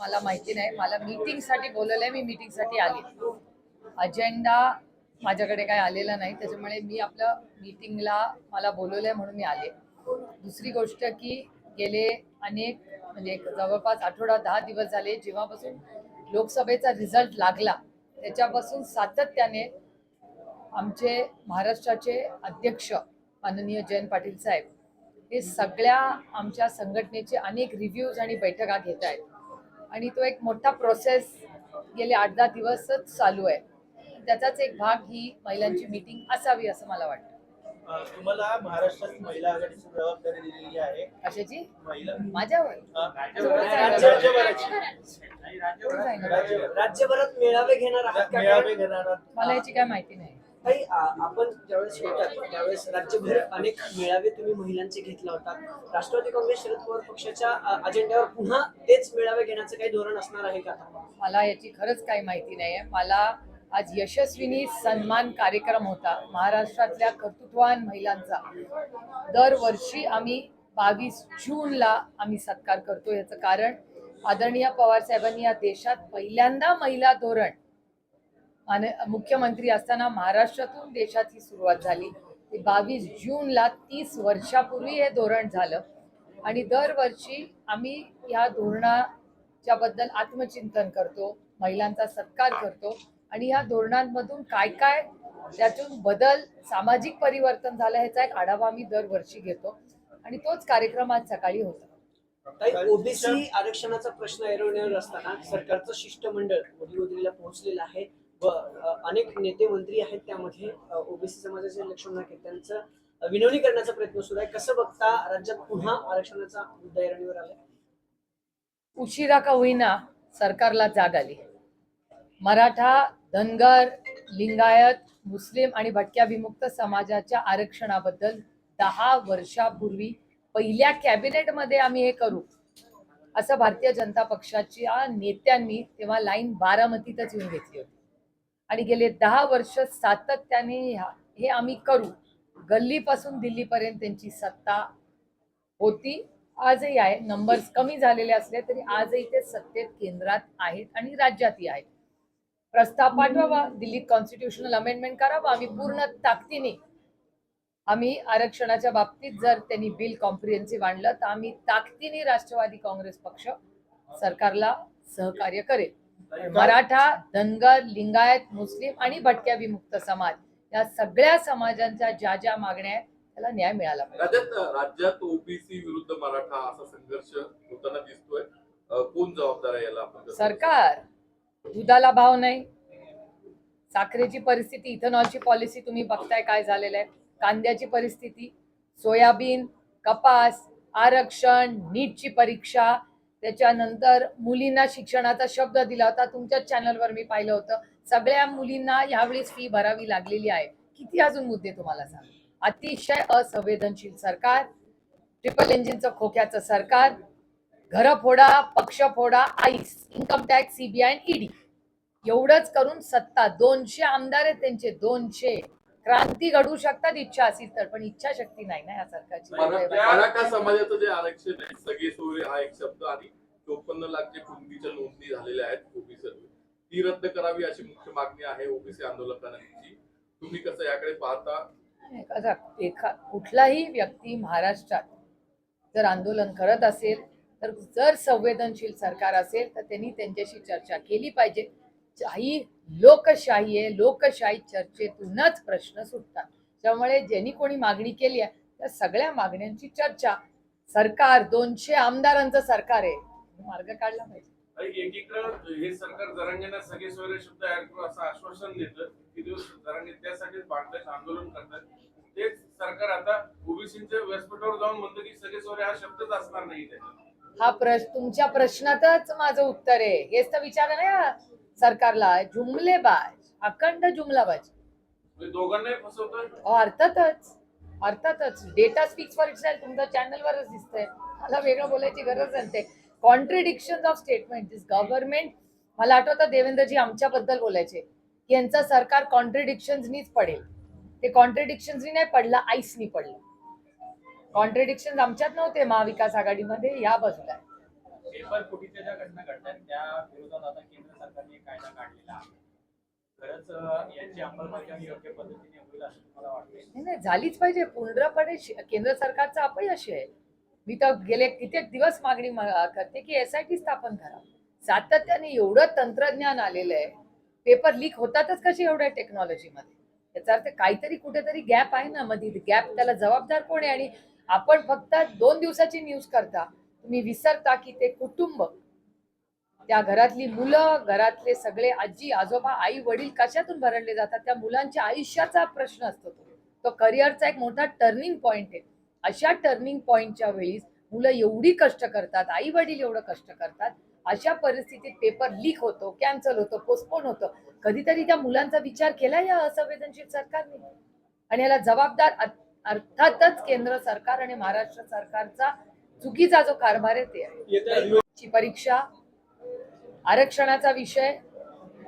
मला माहिती नाही. मला मीटिंगसाठी बोलवलं आहे मी मीटिंगसाठी आले. अजेंडा माझ्याकडे काय आलेला नाही. त्याच्यामुळे मी आपलं मीटिंगला मला बोलवलं आहे म्हणून मी आले. दुसरी गोष्ट की गेले अनेक म्हणजे एक जवळपास आठवडा दहा दिवस झाले. जेव्हापासून लोकसभेचा रिझल्ट लागला त्याच्यापासून सातत्याने आमचे महाराष्ट्राचे अध्यक्ष माननीय जयंत पाटील साहेब हे सगळ्या आमच्या संघटनेचे अनेक रिव्ह्यूज आणि बैठका घेत आहेत. आणि तो एक मोठा प्रोसेस गेले आठ दहा दिवसच चालू आहे. त्याचाच एक भाग ही महिलांची मीटिंग असावी असं मला वाटतं. तुम्हाला महाराष्ट्रात महिला आघाडीची जबाबदारी दिलेली आहे. कशाची? माझ्यावर. मेळावे घेणार. मला याची काय माहिती नाही. काही आपण ज्यावेळेस होतात त्यावेळेस राज्यभर अनेक मेळावे तुम्ही महिलांचे घेतला होता. राष्ट्रवादी काँग्रेस शरद पवार पक्षाच्या अजेंड्यावर पुन्हा तेच मेळावे घेण्याचं काही धोरण असणार आहे का? मला याची खरंच काही माहिती नाही आहे मला आज यशस्विनी सन्मान कार्यक्रम होता महाराष्ट्रातल्या कर्तृत्ववान महिलांचा. दरवर्षी आम्ही बावीस जूनला आम्ही सत्कार करतो याचं कारण आदरणीय पवार साहेबांनी या देशात पहिल्यांदा महिला धोरण आणि मुख्यमंत्री असताना महाराष्ट्रातून देशाची सुरुवात झाली. बावीस जूनला तीस वर्षापूर्वी हे धोरण झालं. आणि दरवर्षी आम्ही या धोरणाच्या बद्दल आत्मचिंतन करतो महिलांचा सत्कार करतो आणि या धोरणांमधून काय काय त्यातून बदल सामाजिक परिवर्तन झालं ह्याचा एक आढावा आम्ही दरवर्षी घेतो. आणि तोच कार्यक्रम आज सकाळी होता. ओबीसी आरक्षणाचा प्रश्न ऐरवण्यावर असताना सरकारचं शिष्टमंडळ वडील पोहोचलेलं आहे. व अनेक नेते मंत्री आहेत त्यामध्ये ओबीसी समाजाचे लक्ष्मण नाईक त्यांचं विनवणी करण्याचा प्रयत्न सुरू आहे. कसं बघता राज्यात पुन्हा आरक्षणाचा मुद्दा ऐरणीवर आलाय? उशिरा का होईना सरकारला जाग आली. मराठा धनगर लिंगायत मुस्लिम आणि भटक्या विमुक्त समाजाच्या आरक्षणाबद्दल दहा वर्षापूर्वी पहिल्या कॅबिनेटमध्ये आम्ही हे करू असं भारतीय जनता पक्षाच्या नेत्यांनी तेव्हा लाईन बारामतीतच येऊन घेतली होती. आणि गेले दहा वर्ष सातत्याने ह्या- हे आम्ही करू. गल्लीपासून दिल्लीपर्यंत त्यांची सत्ता होती. आजही आहे. नंबर्स कमी झालेले असले तरी आजही ते सत्तेत केंद्रात आहेत आणि राज्यातही आहेत. प्रस्ताव पाठवावा दिल्लीत कॉन्स्टिट्युशनल अमेंडमेंट करावा आम्ही पूर्ण ताकदीने आम्ही आरक्षणाच्या बाबतीत जर त्यांनी बिल कॉम्प्रिहेन्सिव्ह आणलं तर आम्ही ताकदीने राष्ट्रवादी काँग्रेस पक्ष सरकारला सहकार्य करेल. मराठा धनगर लिंगायत मुस्लिम आणि भटक्या विमुक्त समाज या सगळ्या समाजांच्या ज्या ज्या मागण्या आहेत त्याला न्याय मिळाला पाहिजे. राज्यात राज्यात ओबीसी विरुद्ध मराठा असा संघर्ष होताना दिसतोय. कोण जबाबदार आहे याला सरकार. दुधाला भाव नाही. साखरेची परिस्थिती इथेनॉलची पॉलिसी तुम्ही बघताय काय झालेलं आहे. कांद्याची परिस्थिती सोयाबीन कपास आरक्षण नीटची परीक्षा त्याच्यानंतर मुलींना शिक्षणाचा शब्द दिला होता. तुमच्याच चॅनलवर मी पाहिलं होतं. सगळ्या मुलींना यावेळी फी भरावी लागलेली आहे. किती अजून मुद्दे तुम्हाला सांग? अतिशय असंवेदनशील सरकार ट्रिपल इंजिनचं खोक्याचं सरकार घर फोडा पक्ष फोडा आईस इन्कम टॅक्स सीबीआय ईडी एवढंच करून सत्ता दोनशे आमदार आहेत त्यांचे दोनशे. क्रांती घडवू शकतात इच्छा असेल तर पण इच्छाशक्ती नाही ना या सरकारची. मराठा समाजाचं जे आरक्षण आहे सगळे सोयरे हा एक शब्द आणि चोपन्न लाख जे कुणबीच्या नोंदणी झालेल्या आहेत ओबीसी ती रद्द करावी अशी मुख्य मागणी आहे ओबीसी आंदोलकांची. तुम्ही कसं याकडे पाहता? एखादा एखा कुठलाही व्यक्ती महाराष्ट्रात जर आंदोलन करत असेल तर जर संवेदनशील सरकार असेल तर त्यांनी त्यांच्याशी चर्चा केली पाहिजे. ही लोकशाही आहे लोकशाही चर्चेतूनच प्रश्न सुटतात. त्यामुळे ज्यांनी कोणी मागणी केली आहे त्या सगळ्या मागण्यांची चर्चा सरकार दोनशे आमदारांचं सरकार आहे. मार्ग काढला पाहिजे. एकीकडे हे सरकार जरांगेना सगळे सोयरे शब्द तयार करू असं आश्वासन देतं की दिवस जरांगे त्यासाठीच भांडतात आंदोलन करतात. तेच सरकार आता ओबीसीच्या व्यासपीठावर जाऊन म्हणतं की सगळे सोयरे हा शब्दच असणार नाही त्याच्यात. हा प्रश्न तुमच्या प्रश्नातच माझं उत्तर आहे. हेच तर विचार ना या सरकारला जुमलेबाज अखंड जुमलाबाज. म्हणजे दोघांनाही अहो, अर्थातच. अर्थातच. डेटा स्पीक्स फॉर इटसेल्फ तुमच्या चॅनलवरच दिसतंय. मला वेगळं बोलायची गरज नसते. Contradiction of statement this government मला आठवतं देवेंद्रजी आमच्याबद्दल बोलायचे. की यांचं सरकार कॉन्ट्रडिक्शन्सनीच पडेल. ते कॉन्ट्रडिक्शन्सनी नाही पडलं आईसनी पडलं. कॉन्ट्रडिक्शन आमच्यात नव्हते महाविकास आघाडीमध्ये या बाजूला आहे. पेपर फुटीच्या ज्या घटना घडतात त्या विरोधात आता केंद्र सरकारने कायदा काढलेला आहे? खरंच अं, अंमलबजावणी योग्य पद्धतीने होईल असं तुम्हाला वाटते नाही नाही झालीच पाहिजे. पूर्णपणे शि- केंद्र सरकारचा अपयश आहे. मी तर गेले कित्येक दिवस मागणी मा- करते की एस आय टी स्थापन करा. सातत्याने एवढं तंत्रज्ञान आलेलं आहे. पेपर लीक होतातच कशी एवढ्या टेक्नॉलॉजीमध्ये? याचा अर्थ काहीतरी कुठेतरी गॅप आहे ना मध्ये गॅप त्याला जबाबदार कोण आहे? आणि आपण फक्त दोन दिवसाची न्यूज करता. तुम्ही विसरता की ते कुटुंब. त्या घरातली मुलं घरातले सगळे आजी आजोबा आई वडील कशातून भरडले जातात? त्या मुलांच्या आयुष्याचा प्रश्न असतो तो. तो करिअरचा एक मोठा टर्निंग पॉईंट आहे. अशा टर्निंग पॉईंटच्या वेळीस मुलं एवढी कष्ट करतात आई वडील एवढं कष्ट करतात अशा परिस्थितीत पेपर लीक होतो कॅन्सल होतो पोस्टपोन होतो. कधीतरी त्या मुलांचा विचार केला या असंवेदनशील सरकारने? आणि याला जबाबदार अर्थातच केंद्र सरकार आणि महाराष्ट्र सरकारचा चुकीचा जो कारभार आहे ते आहे. ची परीक्षा आरक्षणाचा विषय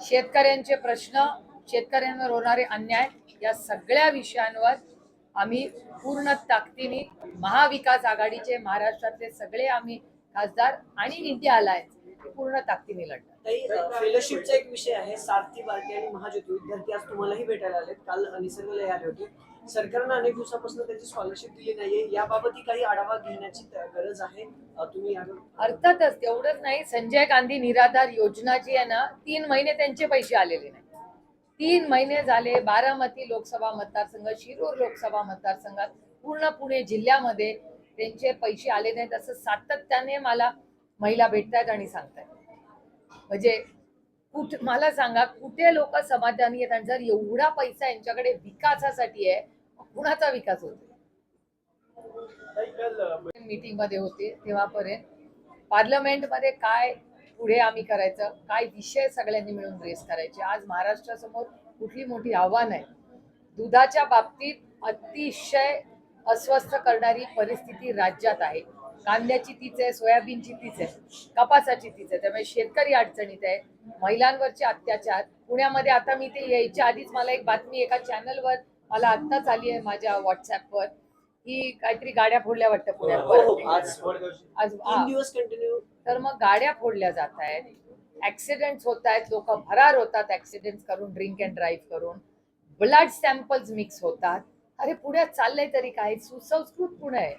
शेतकऱ्यांचे प्रश्न शेतकऱ्यांवर होणारे अन्याय या सगळ्या विषयांवर आम्ही पूर्ण ताकदीने महाविकास आघाडीचे महाराष्ट्रातले सगळे आम्ही खासदार आणि इंडिया अलायन्स पूर्ण ताकदीने लढणार. फेलोशिपचा एक विषय आहे सारथी बार्टी आणि महाज्योती विद्यार्थी आज तुम्हालाही भेटायला आलेत. काल निसर्गला आले होते. सरकारनं अनेक दिवसापासून त्यांची स्कॉलरशिप दिली नाहीये. याबाबतही काही आढावा घेण्याची गरज आहे. तुम्ही अर्थातच तेवढंच नाही संजय गांधी निराधार योजना जी आहे ना तीन महिने त्यांचे पैसे आलेले नाही. तीन महिने झाले बारामती लोकसभा मतदारसंघ शिरूर लोकसभा मतदारसंघात पूर्ण पुणे जिल्ह्यामध्ये त्यांचे पैसे आले नाहीत. असं सातत्याने मला महिला भेटतायत आणि सांगतायत. म्हणजे कुठ मला सांगा कुठे लोक समाधानी आहेत? आणि जर एवढा पैसा यांच्याकडे विकासासाठी आहे कुणाचा विकास होतो? मीटिंगमध्ये होते तेव्हापर्यंत. पार्लमेंटमध्ये काय पुढे आम्ही करायचं काय विषय सगळ्यांनी मिळून रेस करायचे. आज महाराष्ट्रासमोर कुठली मोठी आव्हान आहे? दुधाच्या बाबतीत अतिशय अस्वस्थ करणारी परिस्थिती राज्यात आहे. कांद्याची तीच आहे सोयाबीनची तीच आहे कपासाची तीच आहे. त्यामुळे शेतकरी अडचणीत आहे. महिलांवरचे अत्याचार. पुण्यामध्ये आता मी ते यायच्या आधीच मला एक बातमी एका चॅनलवर मला आत्ताच आली आहे माझ्या व्हॉट्सअपवर की काहीतरी गाड्या फोडल्या वाटतं पुण्यात हो, हो, परत. आज आज तीन. दिवस कंटिन्यू तर मग गाड्या फोडल्या जात आहेत. ऍक्सिडेंट होत आहेत. लोक फरार होतात ऍक्सिडेंट करून ड्रिंक अँड ड्राईव्ह करून. ब्लड सॅम्पल्स मिक्स होतात. अरे पुण्यात चाललंय तरी काय? सुसंस्कृत पुणे आहे.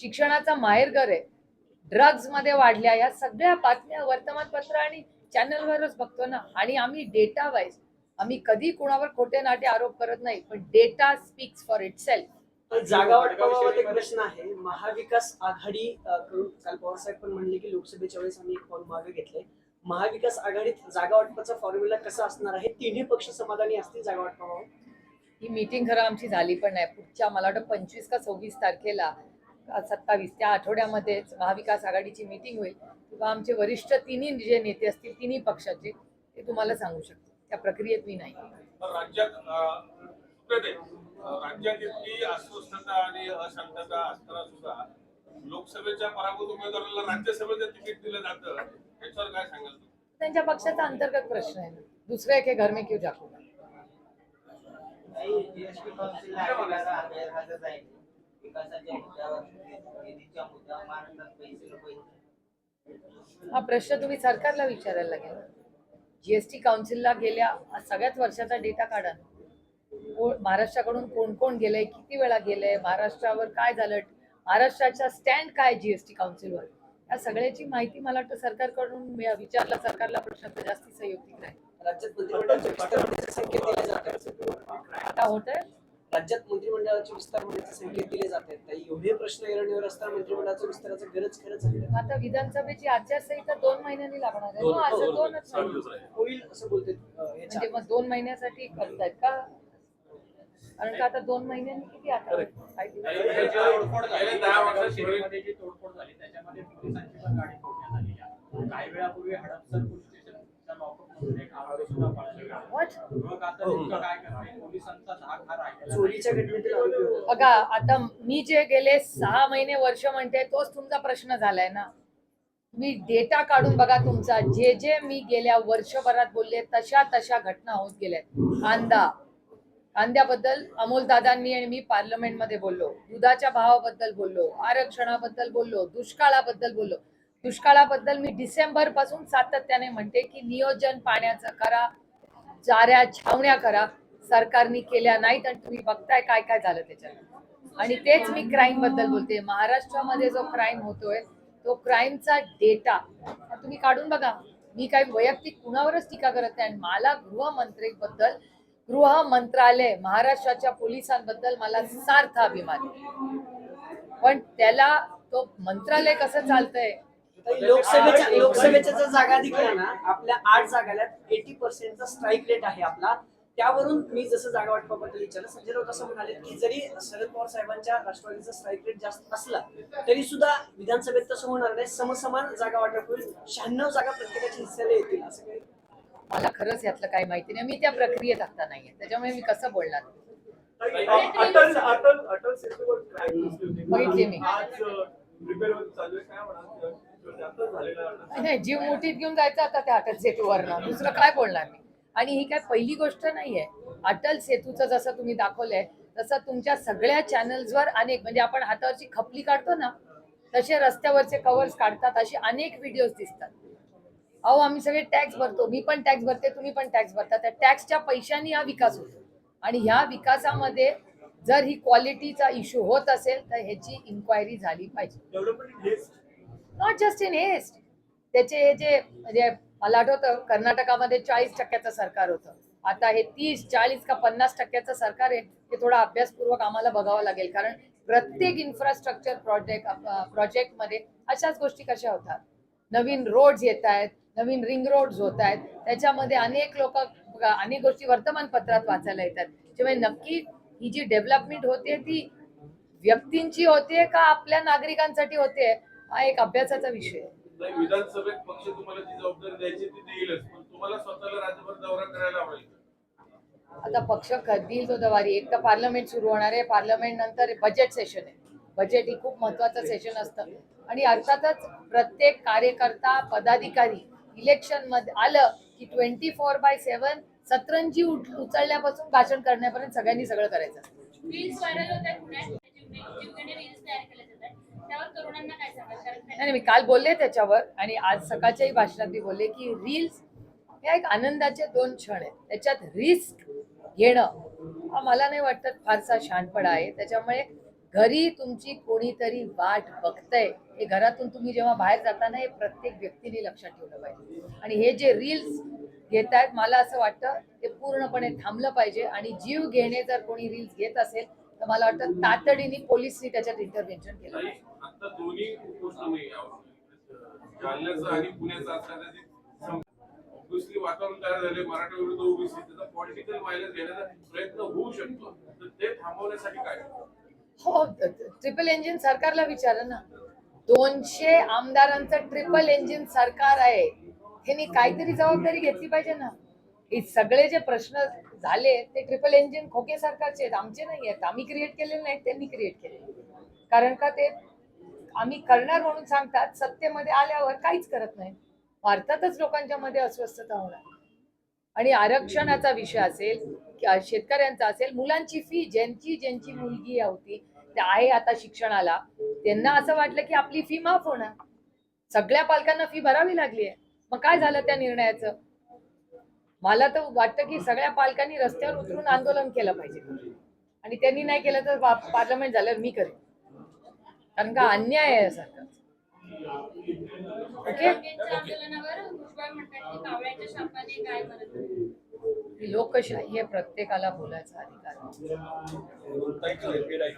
शिक्षणाचा माहेरघर आहे. ड्रग्जमध्ये वाढल्या या सगळ्या बातम्या वर्तमानपत्र आणि चॅनलवरच बघतो ना. आणि आम्ही डेटा वाईज आम्ही कधी कुणावर खोटे नाटे आरोप करत नाही पण data speaks for itself जागा वाटपाबाबत एक प्रश्न आहे. महाविकास आघाडी कडून काल पवारसाहेब पण म्हणले की लोकसभेच्या वेळेस आम्ही एक पाऊल मागे घेतले. महाविकास आघाडीत जागा वाटपाचा फॉर्म्युला कसा असणार आहे? तिन्ही पक्ष समाधानी असतील जागा वाटपाबाबत? ही मीटिंग खरं आमची झाली पण नाही. पुढच्या मला वाटतं पंचवीस का सव्वीस तारखेला सत्तावीस त्या आठवड्यामध्येच महाविकास आघाडीची मीटिंग होईल. तेव्हा आमचे वरिष्ठ तिन्ही जे नेते असतील तिन्ही पक्षाचे ते तुम्हाला सांगू शकतो त्या प्रक्रियेत मी नाही. राज्यात इतकी अस्वस्थता आणि अशांतता असताना सुद्धा लोकसभेच्या पराभूत उमेदवाराला राज्यसभेचं तिकीट दिलं जातं याच्यावर काय सांगाल तुम्ही? त्यांच्या पक्षाचा अंतर्गत प्रश्न आहे ना. दुसरे के घर में क्यों जाकू विकासाच्या मुद्द्यावर निधीच्या मुद्द्यावर महाराष्ट्रात पैसे पैसे हा प्रश्न तुम्ही सरकारला विचारायला लागेल. जीएसटी काउन्सिलला गेल्या सगळ्यात वर्षाचा डेटा काढा. महाराष्ट्राकडून कोण कोण गेलंय किती वेळा गेलंय महाराष्ट्रावर काय झालं महाराष्ट्राचा स्टँड काय जीएसटी काउन्सिलवर या सगळ्याची माहिती मला वाटतं सरकारकडून विचारला सरकारला प्रश्न तर जास्ती नाही. आहेत आता होत आहे राज्यात मंत्रिमंडळाचे विस्तार होण्याचे संकेत दिले जात आहेत ताई, एवढे प्रश्न ऐरणीवर असताना मंत्रिमंडळाच्या विस्ताराचं गरज खरंच आहे? आता विधानसभेची आचारसंहिता दोन महिन्यांनी लागणार आहे मग असं दोनच महिने. दिवस राहिले. होईल असं बोलते म्हणजे मग दोन महिन्यासाठी करतायत का कारण का आता दोन महिन्यांनी किती आता काही दिवस? वेळापूर्वी हडपसर बघा आता मी जे गेले सहा महिने वर्ष म्हणते तोच तुमचा प्रश्न झालाय ना? मी डेटा काढून बघा तुमचा. जे जे मी गेल्या वर्षभरात बोलले तशा तशा घटना होत गेल्या कांदा. कांद्याबद्दल अमोल दादांनी आणि मी पार्लमेंटमध्ये बोललो. दुधाच्या भावाबद्दल बोललो. आरक्षणाबद्दल बोललो. दुष्काळाबद्दल बोललो. दुष्काळाबद्दल मी डिसेंबरपासून सातत्याने म्हणते की नियोजन पाण्याचं करा चाऱ्या छावण्या करा सरकारने केल्या नाहीत आणि तुम्ही बघताय काय काय झालं त्याच्यात. आणि तेच मी क्राईमबद्दल बोलते. महाराष्ट्रामध्ये जो क्राईम होतोय तो क्राईमचा डेटा तुम्ही काढून बघा. मी काही वैयक्तिक कुणावरच टीका करत नाही. आणि मला गृहमंत्रीबद्दल गृह मंत्रालय महाराष्ट्राच्या पोलिसांबद्दल मला सार्थ अभिमान पण त्याला तो मंत्रालय कसं चालतंय लोकसभेच्या लोकसभेच्या जर जागा दिसल्या ना आपल्या आठ जागाला एटी पर्सेंटचा स्ट्राईक रेट आहे आपला. त्यावरून मी जसं जागा वाटपाबद्दल विचारलं संजय राऊत असं म्हणाले की जरी शरद पवार साहेबांच्या राष्ट्रवादीचा स्ट्राईक रेट जास्त असला तरी सुद्धा विधानसभेत तसं होणार नाही. समसमान जागा वाटप होईल. शहाण्णव जागा प्रत्येकाच्या हिस्सेला येतील असं काही. मला खरंच यातलं काही माहिती नाही. मी त्या प्रक्रियेत आता नाहीये. त्याच्यामुळे मी कसं बोलणार? अटल अटल अटल सेतूवर क्राईम दिसली होती. बघितली मी. नाही जीव मुठीत घेऊन जायचं आता त्या अटल सेतूवरनं. दुसरं काय बोलणार मी? आणि ही काय पहिली गोष्ट नाहीये. अटल सेतूचं जसं तुम्ही दाखवलंय तसं तुमच्या सगळ्या चॅनल्सवर अनेक म्हणजे आपण हातावरची खपली काढतो ना तसे रस्त्यावरचे कव्हर्स काढतात असे अनेक व्हिडिओज दिसतात. अहो आम्ही सगळे टॅक्स भरतो मी पण टॅक्स भरते तुम्ही पण टॅक्स भरता. त्या टॅक्सच्या पैशांनी हा विकास होतो. आणि ह्या विकासामध्ये जर ही क्वालिटीचा इश्यू होत असेल तर ह्याची इन्क्वायरी झाली पाहिजे. नॉट जस्ट इन हेस्ट त्याचे हे जे म्हणजे मला आठवतं कर्नाटकामध्ये चाळीस टक्क्याचं सरकार होतं. आता हे तीस चाळीस का पन्नास टक्क्याचं सरकार आहे ते थोडं अभ्यासपूर्वक आम्हाला बघावं लागेल. कारण प्रत्येक इन्फ्रास्ट्रक्चर प्रोजेक्ट प्रोजेक्टमध्ये अशाच गोष्टी कशा होतात? नवीन रोड्स येत आहेत नवीन रिंग रोड्स होत आहेत. त्याच्यामध्ये अनेक लोक अनेक गोष्टी वर्तमानपत्रात वाचायला येतात. त्यामुळे नक्की ही जी डेव्हलपमेंट होते ती व्यक्तींची होते का आपल्या नागरिकांसाठी होते? हा एक अभ्यासाचा विषय आहे. नाही, विधानसभेत पक्ष तुम्हाला जी जबाबदारी द्यायची ती देईलच पण तुम्हाला स्वतःला राज्यभर दौरा करायला आवडेल. आता पक्ष कधी तो दवारी एक तर पार्लमेंट सुरू होणार आहे पार्लमेंट नंतर बजेट सेशन आहे. बजेट ही खूप महत्वाचं सेशन असतं. आणि अर्थातच प्रत्येक कार्यकर्ता पदाधिकारी इलेक्शनमध्ये आलं की ट्वेंटी फोर बाय सेव्हन सतरंजी उचलण्यापासून भाषण करण्यापर्यंत सगळ्यांनी सगळं करायचं असतं. रील्स व्हायरल होत आहेत पुण्यात जीवघेणे जीवघेणे रील्स तयार केले जात आहेत त्यावर तरुणांना काय सांगाल कारण नाही नाही, मी काल बोलले त्याच्यावर आणि आज सकाळच्याही भाषणात मी बोलले की रील्स हे एक आनंदाचे दोन क्षण आहेत. त्याच्यात रिस्क घेणं हा मला नाही वाटत फारसा शहाणपणा आहे. त्याच्यामुळे घरी तुमची कोणीतरी वाट बघतंय. हे घरातून तुम्ही जेव्हा बाहेर जाताना हे प्रत्येक व्यक्तीने लक्षात ठेवलं पाहिजे. आणि हे जे रील्स घेत आहेत मला असं वाटतं ते पूर्णपणे थांबलं पाहिजे. आणि जीव घेणे जर कोणी रील्स घेत असेल तर मला वाटतं तातडीने पोलिसनी त्याच्यात इंटरव्हेन्शन केलं पाहिजे. तर दोन्ही गोष्ट नाही जालन्याचं आणि पुण्याचं असल्याचं ऑब्विसली वातावरण तयार झाले मराठा विरुद्ध ओबीसी त्याचा पॉलिटिकल व्हायलन्स घेण्याचा प्रयत्न होऊ शकतो. तर ते थांबवण्यासाठी काय? हो ट्रिपल इंजिन सरकारला विचारा ना. दोनशे आमदारांचं ट्रिपल इंजिन सरकार आहे. त्यांनी काहीतरी जबाबदारी घेतली पाहिजे ना. हे सगळे जे प्रश्न झाले ते ट्रिपल इंजिन खोके सरकारचे आहेत. आमचे नाही आहेत. आम्ही क्रिएट केलेले नाहीत त्यांनी क्रिएट केले कारण का ते आम्ही करणार म्हणून सांगतात सत्तेमध्ये आल्यावर काहीच करत नाही. अर्थातच लोकांच्या मध्ये अस्वस्थता होणार. आणि आरक्षणाचा विषय असेल शेतकऱ्यांचा असेल मुलांची फी ज्यांची ज्यांची मुलगी होती त्या आहे आता शिक्षणाला त्यांना असं वाटलं की आपली फी माफ होणार. सगळ्या पालकांना फी भरावी लागली आहे. मग काय झालं त्या निर्णयाचं? मला तर वाटतं की सगळ्या पालकांनी रस्त्यावर उतरून आंदोलन केलं पाहिजे. आणि त्यांनी नाही केलं तर पार्लमेंट झाल्यावर मी करेन. कारण का अन्याय आहे होईल? लोकशाही हे प्रत्येकाला बोलायचा अधिकार आहे.